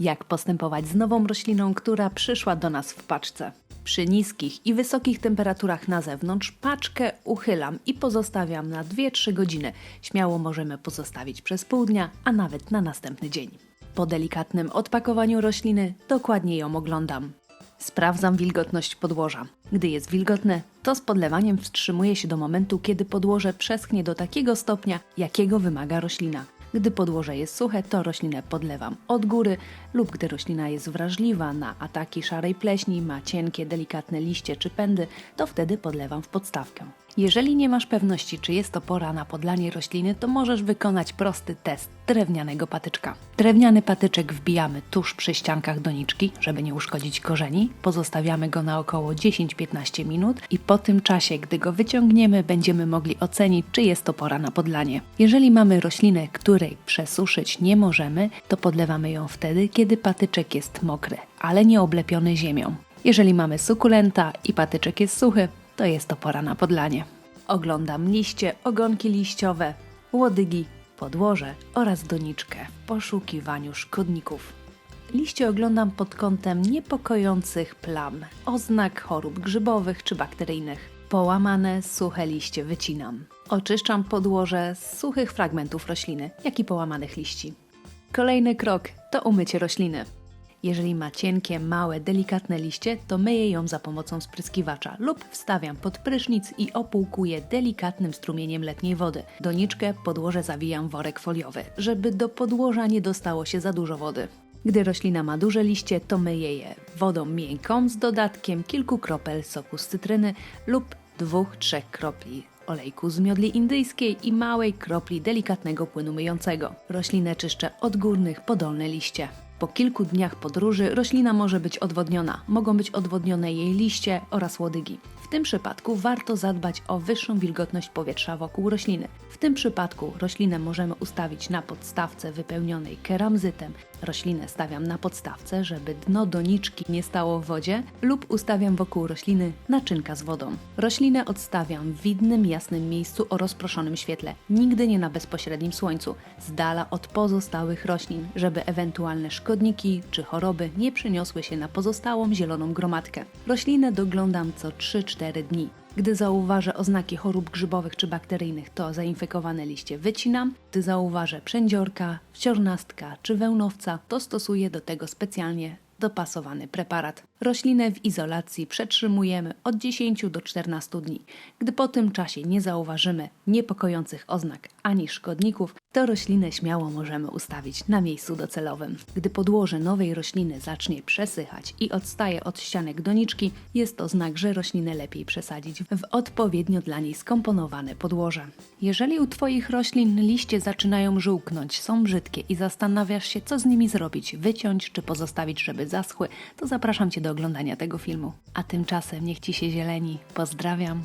Jak postępować z nową rośliną, która przyszła do nas w paczce? Przy niskich i wysokich temperaturach na zewnątrz paczkę uchylam i pozostawiam na 2-3 godziny. Śmiało możemy pozostawić przez pół dnia, a nawet na następny dzień. Po delikatnym odpakowaniu rośliny dokładnie ją oglądam. Sprawdzam wilgotność podłoża. Gdy jest wilgotne, to z podlewaniem wstrzymuję się do momentu, kiedy podłoże przeschnie do takiego stopnia, jakiego wymaga roślina. Gdy podłoże jest suche, to roślinę podlewam od góry lub gdy roślina jest wrażliwa na ataki szarej pleśni, ma cienkie, delikatne liście czy pędy, to wtedy podlewam w podstawkę. Jeżeli nie masz pewności, czy jest to pora na podlanie rośliny, to możesz wykonać prosty test drewnianego patyczka. Drewniany patyczek wbijamy tuż przy ściankach doniczki, żeby nie uszkodzić korzeni. Pozostawiamy go na około 10-15 minut i po tym czasie, gdy go wyciągniemy, będziemy mogli ocenić, czy jest to pora na podlanie. Jeżeli mamy roślinę, której przesuszyć nie możemy, to podlewamy ją wtedy, kiedy patyczek jest mokry, ale nie oblepiony ziemią. Jeżeli mamy sukulenta i patyczek jest suchy, to jest to pora na podlanie. Oglądam liście, ogonki liściowe, łodygi, podłoże oraz doniczkę w poszukiwaniu szkodników. Liście oglądam pod kątem niepokojących plam, oznak chorób grzybowych czy bakteryjnych. Połamane, suche liście wycinam. Oczyszczam podłoże z suchych fragmentów rośliny, jak i połamanych liści. Kolejny krok to umycie rośliny. Jeżeli ma cienkie, małe, delikatne liście, to myję ją za pomocą spryskiwacza lub wstawiam pod prysznic i opłukuję delikatnym strumieniem letniej wody. Doniczkę podłoże zawijam worek foliowy, żeby do podłoża nie dostało się za dużo wody. Gdy roślina ma duże liście, to myję je wodą miękką z dodatkiem kilku kropel soku z cytryny lub dwóch, trzech kropli olejku z miodli indyjskiej i małej kropli delikatnego płynu myjącego. Roślinę czyszczę od górnych po dolne liście. Po kilku dniach podróży roślina może być odwodniona. Mogą być odwodnione jej liście oraz łodygi. W tym przypadku warto zadbać o wyższą wilgotność powietrza wokół rośliny. W tym przypadku roślinę możemy ustawić na podstawce wypełnionej keramzytem. Roślinę stawiam na podstawce, żeby dno doniczki nie stało w wodzie, lub ustawiam wokół rośliny naczynka z wodą. Roślinę odstawiam w widnym, jasnym miejscu o rozproszonym świetle, nigdy nie na bezpośrednim słońcu, z dala od pozostałych roślin, żeby ewentualne szkodniki czy choroby nie przyniosły się na pozostałą zieloną gromadkę. Roślinę doglądam co 3-4 dni. Gdy zauważę oznaki chorób grzybowych czy bakteryjnych, to zainfekowane liście wycinam. Gdy zauważę przędziorka, wciornastka czy wełnowca, to stosuję do tego specjalnie dopasowany preparat. Roślinę w izolacji przetrzymujemy od 10 do 14 dni. Gdy po tym czasie nie zauważymy niepokojących oznak ani szkodników, to roślinę śmiało możemy ustawić na miejscu docelowym. Gdy podłoże nowej rośliny zacznie przesychać i odstaje od ścianek doniczki, jest to znak, że roślinę lepiej przesadzić w odpowiednio dla niej skomponowane podłoże. Jeżeli u Twoich roślin liście zaczynają żółknąć, są brzydkie i zastanawiasz się, co z nimi zrobić, wyciąć czy pozostawić, żeby zaschły, to zapraszam Cię do oglądania tego filmu. A tymczasem niech Ci się zieleni. Pozdrawiam.